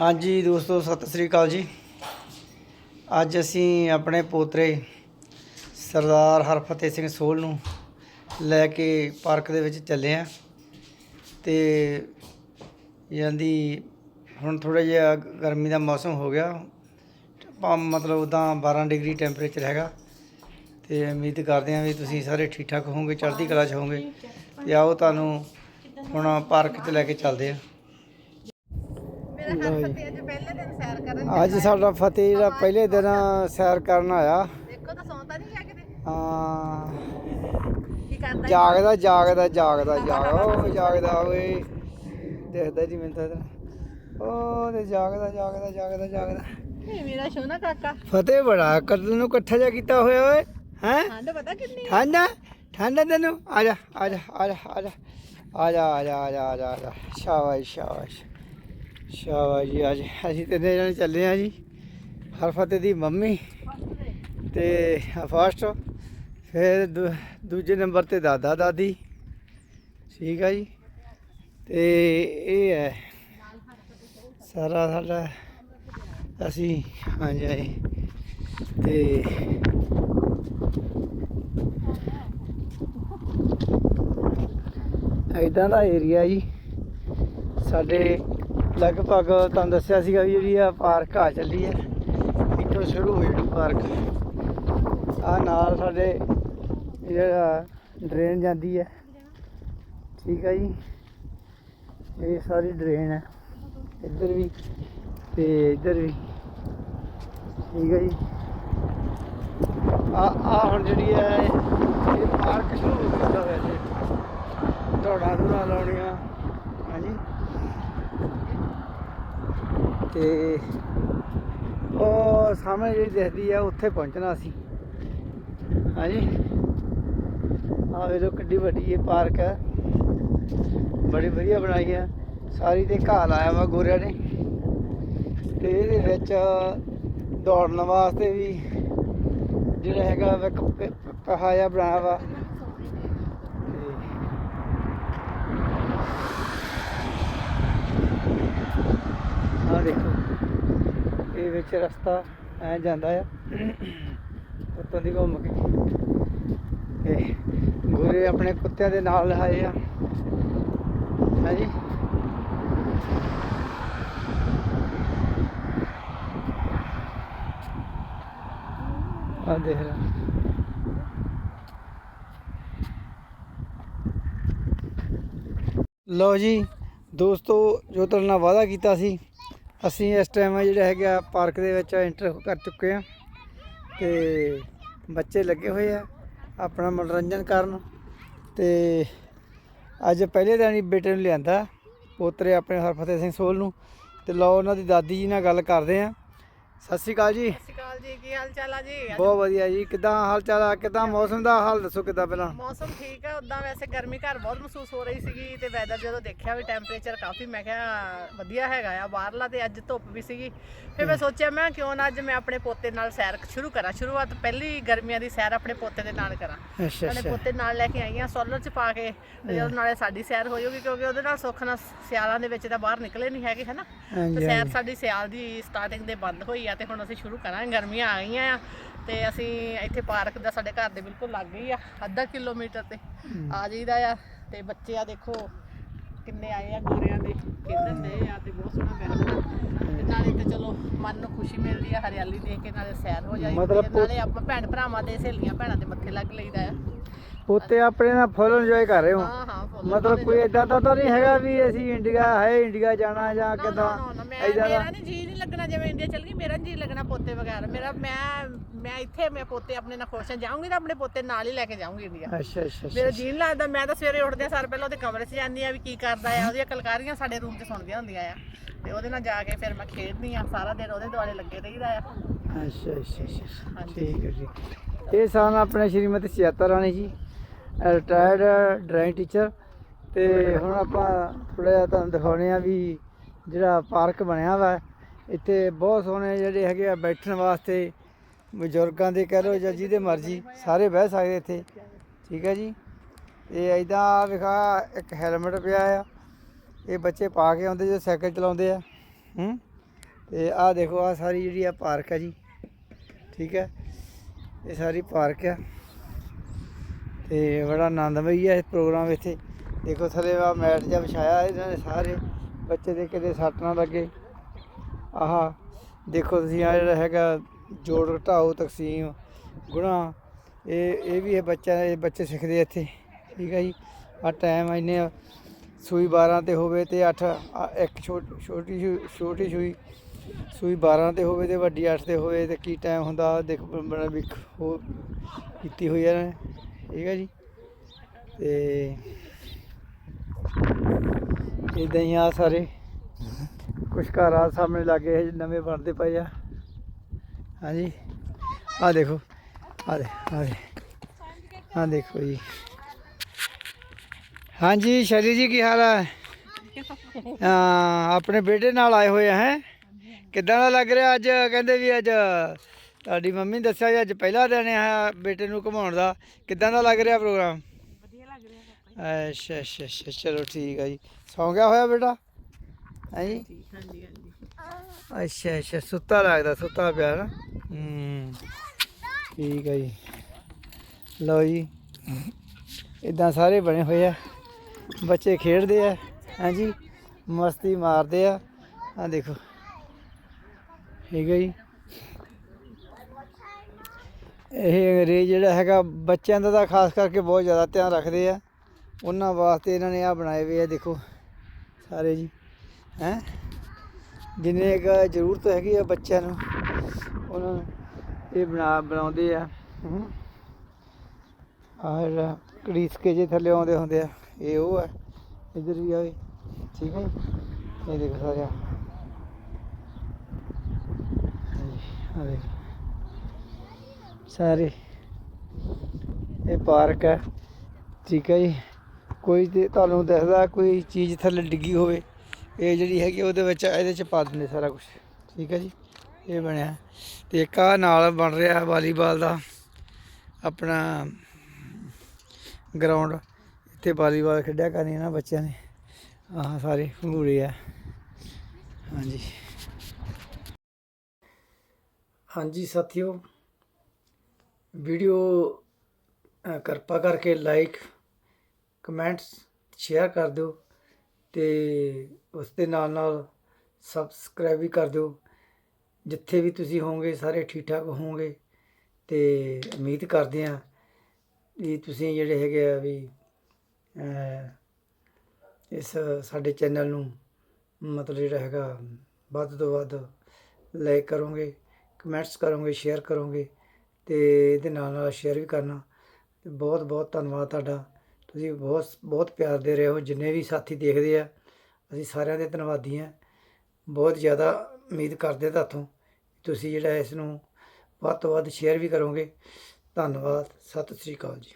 ਹਾਂਜੀ ਦੋਸਤੋ, ਸਤਿ ਸ੍ਰੀ ਅਕਾਲ ਜੀ। ਅੱਜ ਅਸੀਂ ਆਪਣੇ ਪੋਤਰੇ ਸਰਦਾਰ ਹਰਫਤਿਹ ਸਿੰਘ ਸੋਲ ਨੂੰ ਲੈ ਕੇ ਪਾਰਕ ਦੇ ਵਿੱਚ ਚੱਲੇ ਆ। ਤੇ ਜਾਂਦੀ ਹੁਣ ਥੋੜਾ ਜਿਹਾ ਗਰਮੀ ਦਾ ਮੌਸਮ ਹੋ ਗਿਆ। ਆਪਾਂ ਮਤਲਬ ਉਦਾਂ 12 ਡਿਗਰੀ ਟੈਂਪਰੇਚਰ ਹੈਗਾ। ਤੇ ਉਮੀਦ ਕਰਦੇ ਹਾਂ ਵੀ ਤੁਸੀਂ ਸਾਰੇ ਠੀਕ ਠਾਕ ਹੋਵੋਗੇ, ਚੜ੍ਹਦੀ ਕਲਾ 'ਚ ਹੋਵੋਗੇ। ਤੇ ਆਓ ਤੁਹਾਨੂੰ ਹੁਣ ਪਾਰਕ 'ਚ ਲੈ ਕੇ ਚੱਲਦੇ ਆ। ਅੱਜ ਸਾਡਾ ਫਤਿਹ ਜਿਹੜਾ ਪਹਿਲੇ ਦਿਨ ਸੈਰ ਕਰਨ ਆਇਆ। ਜਾਗਦਾ ਜਾਗਦਾ ਜਾਗਦਾ ਜਾਗਦਾ ਜਾਗਦਾ ਓਏ ਦੇਖਦਾ ਜੀ ਮੈਨੂੰ ਤਾਂ ਉਹ ਜਾਗਦਾ ਜਾਗਦਾ ਜਾਗਦਾ ਜਾਗਦਾ। ਇਹ ਮੇਰਾ ਸੋਨਾ ਕਾਕਾ। ਫਤਿਹ ਬੜਾ ਕੱਲ ਨੂੰ ਇਕੱਠਾ ਜਾ ਕੀਤਾ ਹੋਇਆ ਓਏ ਹੈ? ਠੰਡ ਪਤਾ ਕਿੰਨੀ ਠੰਡ ਠੰਡ ਤੈਨੂੰ? ਆ ਜਾ। ਆ ਜਾ ਆ ਜਾ ਆ ਜਾ ਆ ਜਾ ਆ ਜਾ। ਸ਼ਾਬਾਸ਼ ਸ਼ਾਬਾਸ਼। ਸ਼ਾਬਾਸ਼ ਜੀ, ਅੱਜ ਅਸੀਂ ਤਿੰਨੇ ਜਣੇ ਚੱਲੇ ਆ ਜੀ, ਹਰਫਤਿਹ ਦੀ ਮੰਮੀ ਤੇ ਫਸਟ। ਫਿਰ ਦੂ- ਦੂਜੇ ਨੰਬਰ ਤੇ ਦਾਦਾ ਦਾਦੀ, ਠੀਕ ਆ ਜੀ। ਤੇ ਇਹ ਹੈ, ਸਾਰਾ ਸਾਡਾ ਅਸੀਂ, ਹਾਂਜੀ ਹਾਂਜੀ। ਤੇ ਇਦਾਂ ਦਾ ਏਰੀਆ ਜੀ, ਸਾਡੇ ਲਗਭਗ ਤੁਹਾਨੂੰ ਦੱਸਿਆ ਸੀਗਾ ਵੀ ਜਿਹੜੀ ਆ ਪਾਰਕ ਆ ਚੱਲੀ ਹੈ ਇੱਥੋਂ ਸ਼ੁਰੂ ਹੋਈ ਜਿਹੜੀ ਪਾਰਕ। ਆ ਨਾਲ ਸਾਡੇ ਜਿਹੜਾ ਡਰੇਨ ਜਾਂਦੀ ਹੈ ਠੀਕ ਹੈ ਜੀ। ਇਹ ਸਾਰੀ ਡਰੇਨ ਹੈ ਇੱਧਰ ਵੀ ਤੇ ਇੱਧਰ ਵੀ। ਠੀਕ ਹੈ ਜੀ। ਆ ਆ ਹੁਣ ਜਿਹੜੀ ਹੈ ਇਹ ਪਾਰਕ ਸ਼ੁਰੂ ਹੋ ਗਿਆ ਵੈਸੇ। ਦੌੜਾਂ ਦੌੜਾਂ ਲਾਉਣੀਆਂ। ਹਾਂਜੀ। ਤੇ ਉਹ ਸਾਹਮਣੇ ਜਿਹੜੀ ਦਿਖਦੀ ਆ, ਉੱਥੇ ਪਹੁੰਚਣਾ ਅਸੀਂ। ਹਾਂਜੀ। ਆ ਵੇਖੋ ਕਿੱਡੀ ਵੱਡੀ ਇਹ ਪਾਰਕ ਹੈ ਬੜੀ ਵਧੀਆ ਬਣਾਈ ਹੈ ਸਾਰੀ ਤੇ ਘਾਹ ਲਾਇਆ ਵਾ ਗੋਰਿਆਂ ਨੇ। ਤੇ ਇਹਦੇ ਵਿੱਚ ਦੌੜਨ ਵਾਸਤੇ ਵੀ ਜਿਹੜਾ ਹੈਗਾ ਵਾ ਇੱਕ ਪ- ਬਣਾਇਆ ਵਾ ਤੇ ਆ ਦੇਖੋ। ਇਹ ਵਿੱਚ ਰਸਤਾ ਐ ਜਾਂਦਾ ਆ। ਉੱਤੋਂ ਦੀ ਘੁੰਮ ਕੇ। ਤੇ ਗੋਰੇ ਆਪਣੇ ਕੁੱਤਿਆਂ ਦੇ ਨਾਲ ਆਏ ਆ। ਹਾਂਜੀ। ਆ ਦੇਖ ਲੈ। ਲਓ ਜੀ, ਦੋਸਤੋ, ਜੋ ਤੁਹਾਡੇ ਨਾਲ ਵਾਅਦਾ ਕੀਤਾ ਸੀ ਅਸੀਂ ਇਸ ਟਾਈਮ ਜਿਹੜਾ ਹੈਗਾ ਪਾਰਕ ਦੇ ਵਿੱਚ ਐਂਟਰ ਕਰ ਚੁੱਕੇ ਆ ਤੇ ਬੱਚੇ ਲੱਗੇ ਹੋਏ ਆ ਆਪਣਾ ਮਨੋਰੰਜਨ ਕਰਨ ਤੇ ਅੱਜ ਪਹਿਲੇ ਦਿਨ ਹੀ ਬੇਟੇ ਨੂੰ ਲਿਆਂਦਾ ਪੋਤਰੇ ਆਪਣੇ ਹਰਫਤਿਹ ਸਿੰਘ ਸੋਲ ਨੂੰ ਤੇ ਲਓ ਉਹਨਾਂ ਦੀ ਦਾਦੀ ਜੀ ਨਾਲ ਗੱਲ ਕਰਦੇ ਆ ਸਤਿ ਸ਼੍ਰੀ ਅਕਾਲ ਜੀ। ਸਤਿ ਸ਼੍ਰੀ ਅਕਾਲ ਜੀ ਕੀ ਹਾਲ ਚਾਲ ਆ ਜੀ? ਬਹੁਤ ਵਧੀਆ ਜੀ ਕਿਦਾਂ ਹਾਲ ਚਾਲ ਆ? ਕਿਦਾਂ ਮੌਸਮ ਦਾ ਹਾਲ? ਦੱਸੋ ਕਿਦਾਂ ਪਹਿਲਾਂ? ਮੌਸਮ ਠੀਕ ਹੈ ਉਦਾਂ ਵੈਸੇ ਗਰਮੀ ਘਰ ਬਹੁਤ ਮਹਿਸੂਸ ਹੋ ਰਹੀ ਸੀਗੀ ਤੇ ਵੈਦਰ ਜਦੋਂ ਦੇਖਿਆ ਵੀ ਟੈਂਪਰੇਚਰ ਕਾਫੀ ਮੈਂ ਕਿਹਾ ਵਧੀਆ ਹੈਗਾ ਆ ਬਾਹਰਲਾ ਤੇ ਅੱਜ ਧੁੱਪ ਵੀ ਸੀਗੀ। ਫਿਰ ਮੈਂ ਸੋਚਿਆ ਮੈਂ ਕਿਉਂ ਨਾ ਅੱਜ ਮੈਂ ਆਪਣੇ ਪੋਤੇ ਨਾਲ ਸੈਰ ਸ਼ੁਰੂ ਕਰਾਂ ਸ਼ੁਰੂਆਤ ਪਹਿਲੀ ਗਰਮੀਆਂ ਦੀ ਸੈਰ ਆਪਣੇ ਪੋਤੇ ਦੇ ਨਾਲ ਕਰਾਂ। ਅੱਛਾ ਆਪਣੇ ਪੋਤੇ ਨਾਲ ਲੈ ਕੇ ਆਈ ਆ ਸੋਲਰ ਚ ਪਾ ਕੇ ਤੇ ਜਦੋਂ ਨਾਲੇ ਸਾਡੀ ਸੈਰ ਹੋ ਜਾਊਗੀ ਕਿਉਂਕਿ ਉਹਦੇ ਨਾਲ ਸੁੱਖ ਨਾਲ ਸਿਆਲਾਂ ਦੇ ਵਿੱਚ ਤਾਂ ਬਾਹਰ ਨਿਕਲੇ ਨਹੀਂ ਹੈਗੇ ਹਨਾ? ਤੇ ਸੈਰ। ਸਾਡੀ ਸਿਆਲ ਦੀ ਸਟਾਰਟਿੰਗ ਦੇ ਬੰਦ ਹੋਈ ਆ ਤੇ ਹੁਣ ਅਸੀਂ ਸ਼ੁਰੂ ਕਰਾਂਗੇ ਗਰਮੀਆਂ ਆ ਗਈਆਂ ਆ ਤੇ ਅਸੀਂ ਇੱਥੇ ਪਾਰਕ ਦਾ ਸਾਡੇ ਘਰ ਦੇ ਬਿਲਕੁਲ ਲੱਗ ਹੀ ਆ ਅੱਧਾ ਕਿਲੋਮੀਟਰ ਤੇ ਆ ਜਾਈਦਾ ਆ ਤੇ ਬੱਚੇ ਆ ਦੇਖੋ ਕਿੰਨੇ ਆਏ ਆ ਗੋਰਿਆਂ ਦੇ ਖੇਡਣ ਦੇ ਆ ਤੇ ਬਹੁਤ ਸੋਹਣਾ ਤੇ ਨਾਲੇ ਤੇ ਚਲੋ ਮਨ ਨੂੰ ਖੁਸ਼ੀ ਮਿਲਦੀ ਆ ਹਰਿਆਲੀ ਦੇਖ ਕੇ ਨਾਲੇ ਸੈਰ ਹੋ ਜਾਂਦੀ ਹੈ ਨਾਲੇ ਆਪਾਂ ਭੈਣ ਭਰਾਵਾਂ ਦੇ ਸਹੇਲੀਆਂ ਭੈਣਾਂ ਦੇ ਮੱਥੇ ਲੱਗ ਲਈਦਾ ਆ। ਪੋਤੇ ਆਪਣੇ ਨਾਲ ਫੁੱਲ ਇੰਜੋਏ ਕਰ ਰਹੇ ਹੋ ਹਾਂ ਮਤਲਬ ਕੋਈ ਇਦਾਂ ਦਾ ਤਾਂ ਨਹੀਂ ਹੈਗਾ ਵੀ ਅਸੀਂ ਇੰਡੀਆ ਹੈ ਇੰਡੀਆ ਜਾਣਾ ਜਾਂ ਕਿਦਾਂ? ਇਦਾਂ ਮੇਰਾ ਦਾ ਨਹੀਂ ਜੀ ਨਹੀਂ ਲੱਗਣਾ ਜਿਵੇਂ ਇੰਡੀਆ ਚਲ ਗਈ ਮੇਰਾ ਜੀ ਲੱਗਣਾ ਪੋਤੇ ਵਗੈਰਾ। ਮੇਰਾ ਮੈਂ ਮੈਂ ਇੱਥੇ ਮੈਂ ਪੋਤੇ ਆਪਣੇ ਨਾਲ ਖੁਸ਼ ਹਾਂ। ਜਾਊਂਗੀ ਤਾਂ ਆਪਣੇ ਪੋਤੇ ਨਾਲ ਹੀ ਲੈ ਕੇ ਜਾਊਂਗੀ ਇੰਡੀਆ। ਅੱਛਾ ਅੱਛਾ ਮੇਰਾ ਜੀ ਨਹੀਂ ਲੱਗਦਾ। ਮੈਂ ਤਾਂ ਸਵੇਰੇ ਉੱਠਦੇ ਸਾਰ ਪਹਿਲਾਂ ਉਹਦੇ ਕਮਰੇ 'ਚ ਜਾਂਦੀ ਆ ਵੀ ਕੀ ਕਰਦਾ ਆ। ਉਹਦੀਆਂ ਕਲਕਾਰੀਆਂ ਸਾਡੇ ਰੂਮ 'ਚ ਸੁਣਦੀਆਂ ਹੁੰਦੀਆਂ ਆ। ਤੇ ਉਹਦੇ ਨਾਲ ਜਾ ਕੇ ਫਿਰ ਮੈਂ ਖੇਡਦੀ ਆ ਸਾਰਾ ਦਿਨ ਉਹਦੇ ਦੁਆਲੇ ਲੱਗੇ ਰਹੀਦਾ ਆ। ਅੱਛਾ ਅੱਛਾ ਅੱਛਾ। ਠੀਕ ਹੈ ਜੀ। ਇਹ ਸਨ ਆਪਣੇ Shrimati ਸਿਆਤਾ Rani ji retired drawing teacher ਤੇ ਹੁਣ ਆਪਾਂ ਥੋੜਾ ਜਿਹਾ ਤੁਹਾਨੂੰ ਦਿਖਾਉਣੇ ਆ ਵੀ ਜਿਹੜਾ ਪਾਰਕ ਬਣਿਆ ਵਾ, ਇੱਥੇ ਬਹੁਤ ਸੋਹਣੇ ਜਿਹੜੇ ਹੈਗੇ ਆ ਬੈਠਣ ਵਾਸਤੇ ਬਜ਼ੁਰਗਾਂ ਦੇ ਕਹਿ ਲਓ ਜਾਂ ਜਿਹਦੇ ਮਰਜ਼ੀ ਸਾਰੇ ਬਹਿ ਸਕਦੇ ਇੱਥੇ, ਠੀਕ ਹੈ ਜੀ? ਇਹ ਐਦਾਂ ਵਿਖਾ ਇੱਕ ਹੈਲਮਟ ਪਿਆ ਆ, ਇਹ ਬੱਚੇ ਪਾ ਕੇ ਆਉਂਦੇ ਜੋ ਸਾਈਕਲ ਚਲਾਉਂਦੇ ਆ, ਹੂੰ? ਤੇ ਆਹ ਦੇਖੋ, ਆਹ ਸਾਰੀ ਜਿਹੜੀ ਆ ਪਾਰਕ ਹੈ ਜੀ, ਠੀਕ ਹੈ? ਇਹ ਸਾਰੀ ਪਾਰਕ ਆ। ਤੇ ਬੜਾ ਆਨੰਦਮਈ ਆ ਇਹ ਪ੍ਰੋਗਰਾਮ ਇੱਥੇ। ਦੇਖੋ ਥੱਲੇ ਆ ਮੈਟ ਜਿਹਾ ਵਿਛਾਇਆ ਇਹਨਾਂ ਨੇ ਸਾਰੇ, ਬੱਚੇ ਦੇ ਕਿਤੇ ਸੱਟ ਨਾ ਲੱਗੇ। ਆਹ, ਦੇਖੋ ਤੁਸੀਂ ਆ ਜਿਹੜਾ ਹੈਗਾ ਜੋੜ ਘਟਾਓ ਤਕਸੀਮ, ਗੁਣਾ, ਇਹ ਇਹ ਵੀ ਇਹ ਬੱਚਾ ਇਹ ਬੱਚੇ ਸਿੱਖਦੇ ਇੱਥੇ, ਠੀਕ ਹੈ ਜੀ। ਆ ਟਾਈਮ ਇੰਨੇ ਸੂਈ 12 ਤੇ ਹੋਵੇ ਤੇ 8 ਇੱਕ ਛੋਟ- ਛੋਟੀ ਸੂ- ਛੋਟੀ ਸੂਈ ਸੂਈ 12 ਤੇ ਹੋਵੇ ਤੇ ਵੱਡੀ 8 ਤੇ ਹੋਵੇ ਤੇ ਕੀ ਟਾਈਮ ਹੁੰਦਾ, ਦੇਖ ਬਣਾ ਵੀ ਕੀਤੀ ਹੋਈ ਹੈ ਇਹਨਾਂ ਨੇ, ਠੀਕ ਹੈ ਜੀ। ਤੇ ਇਦਾਂ ਹੀ ਆ ਸਾਰੇ। ਕੁਛ ਘਰ ਆ ਸਾਹਮਣੇ ਲੱਗੇ ਇਹ ਨਵੇਂ ਬਣਦੇ ਪਏ ਆ। ਹਾਂਜੀ। ਆ ਦੇਖੋ। ਆ ਦੇ ਆ ਦੇ। ਆ ਦੇਖੋ ਜੀ। ਹਾਂਜੀ, ਸ਼ਰੀ ਜੀ, ਕੀ ਹਾਲ ਹੈ ਹਾਂ, ਆਪਣੇ ਬੇਟੇ ਨਾਲ ਆਏ ਹੋਏ ਆ, ਹੈ? ਕਿੱਦਾਂ ਦਾ ਲੱਗ ਰਿਹਾ ਅੱਜ? ਕਹਿੰਦੇ ਵੀ ਅੱਜ ਤੁਹਾਡੀ ਮੰਮੀ ਨੇ ਦੱਸਿਆ ਵੀ ਅੱਜ ਪਹਿਲਾ ਦਿਨ ਹੈ ਬੇਟੇ ਨੂੰ ਘੁਮਾਉਣ ਦਾ। ਕਿੱਦਾਂ ਦਾ ਲੱਗ ਰਿਹਾ ਪ੍ਰੋਗਰਾਮ? ਅੱਛਾ ਅੱਛਾ ਅੱਛਾ ਚਲੋ ਠੀਕ ਆ ਜੀ। ਸੌਂ ਗਿਆ ਹੋਇਆ ਬੇਟਾ? ਹਾਂਜੀ ਹਾਂਜੀ ਹਾਂਜੀ। ਅੱਛਾ ਅੱਛਾ ਸੁੱਤਾ ਲੱਗਦਾ ਸੁੱਤਾ ਪਿਆ ਨਾ? ਹੂੰ ਠੀਕ ਹੈ ਜੀ। ਲਓ ਜੀ ਇਦਾਂ ਸਾਰੇ ਬਣੇ ਹੋਏ ਆ। ਬੱਚੇ ਖੇਡਦੇ ਆ ਹਾਂਜੀ ਮਸਤੀ ਮਾਰਦੇ ਆ। ਆ ਦੇਖੋ। ਠੀਕ ਹੈ ਜੀ। ਇਹ ਅੰਗਰੇਜ਼ ਜਿਹੜਾ ਹੈਗਾ ਬੱਚਿਆਂ ਦਾ ਤਾਂ ਖਾਸ ਕਰਕੇ ਬਹੁਤ ਜ਼ਿਆਦਾ ਧਿਆਨ ਰੱਖਦੇ ਆ। ਉਹਨਾਂ ਵਾਸਤੇ ਇਹਨਾਂ ਨੇ ਆ ਬਣਾਏ ਹੋਏ ਆ, ਦੇਖੋ ਸਾਰੇ ਜੀ, ਹੈਂ? ਜਿੰਨੇ ਕੁ ਜ਼ਰੂਰਤ ਹੈਗੀ ਆ ਬੱਚਿਆਂ ਨੂੰ, ਉਹਨਾਂ ਨੂੰ ਇਹ ਬਣਾ, ਬਣਾਉਂਦੇ ਆ ਹਮ। ਆਹ ਜਿਹੜਾ ਕੇ ਜੇ ਥੱਲੇ ਆਉਂਦੇ ਹੁੰਦੇ ਆ, ਇਹ ਉਹ ਹੈ ਇੱਧਰ ਵੀ ਆਵੇ ਠੀਕ ਹੈ ਇਹ ਦੇਖੋ ਸਾਰੇ ਆ ਦੇਖੋ। ਸਾਰੇ, ਇਹ ਪਾਰਕ ਹੈ ਠੀਕ ਹੈ ਜੀ? ਕੋਈ ਤੇ ਤੁਹਾਨੂੰ ਦਿਖਦਾ ਕੋਈ ਚੀਜ਼ ਥੱਲੇ ਡਿੱਗੀ ਹੋਵੇ, ਇਹ ਜਿਹੜੀ ਹੈਗੀ ਉਹਦੇ ਵਿੱਚ ਇਹਦੇ ਚ ਪਾ ਦਿੰਦੇ ਸਾਰਾ ਕੁਝ ਠੀਕ ਹੈ ਜੀ? ਇਹ ਬਣਿਆ। ਤੇ ਇੱਕ ਆ ਨਾਲ ਬਣ ਰਿਹਾ ਵਾਲੀਬਾਲ ਦਾ ਆਪਣਾ ਗਰਾਊਂਡ ਇੱਥੇ ਵਾਲੀਬਾਲ ਖੇਡਿਆ ਕਰਨੀ ਨਾ ਬੱਚਿਆਂ ਨੇ। ਆਹ ਸਾਰੇ ਘੂਰੇ ਆ। ਹਾਂਜੀ। ਹਾਂਜੀ ਸਾਥੀਓ ਵੀਡੀਓ ਕਿਰਪਾ ਕਰਕੇ ਲਾਈਕ ਕਮੈਂਟਸ ਸ਼ੇਅਰ ਕਰ ਦਿਓ ਤੇ ਉਸ ਦੇ ਨਾਲ ਨਾਲ ਸਬਸਕ੍ਰਾਈਬ ਵੀ ਕਰ ਦਿਓ। ਜਿੱਥੇ ਵੀ ਤੁਸੀਂ ਹੋਵੋਗੇ, ਸਾਰੇ ਠੀਕ ਠਾਕ ਹੋਵੋਗੇ ਤੇ ਉਮੀਦ ਕਰਦੇ ਹਾਂ ਵੀ ਤੁਸੀਂ ਜਿਹੜੇ ਹੈਗੇ ਆ ਵੀ ਇਸ ਸਾਡੇ ਚੈਨਲ ਨੂੰ ਮਤਲਬ ਜਿਹੜਾ ਹੈਗਾ ਵੱਧ ਤੋਂ ਵੱਧ ਲਾਈਕ ਕਰੋਗੇ, ਕਮੈਂਟਸ ਕਰੋਗੇ, ਸ਼ੇਅਰ ਕਰੋਗੇ ਤੇ ਇਹਦੇ ਨਾਲ ਨਾਲ ਸ਼ੇਅਰ ਵੀ ਕਰਨਾ। ਤੇ ਬਹੁਤ ਬਹੁਤ ਧੰਨਵਾਦ ਤੁਹਾਡਾ। ਤੁਸੀਂ ਬਹੁਤ ਬਹੁਤ ਪਿਆਰ ਦੇ ਰਹੇ ਹੋ, ਜਿੰਨੇ ਵੀ ਸਾਥੀ ਦੇਖਦੇ ਆ, ਅਸੀਂ ਸਾਰਿਆਂ ਦੇ ਧੰਨਵਾਦੀ ਹਾਂ। ਬਹੁਤ ਜ਼ਿਆਦਾ ਉਮੀਦ ਕਰਦੇ ਤੁਹਾਤੋਂ ਤੁਸੀਂ ਜਿਹੜਾ ਇਸ ਨੂੰ ਵੱਧ ਤੋਂ ਵੱਧ ਸ਼ੇਅਰ ਵੀ ਕਰੋਗੇ। ਧੰਨਵਾਦ, ਸਤਿ ਸ੍ਰੀ ਅਕਾਲ ਜੀ।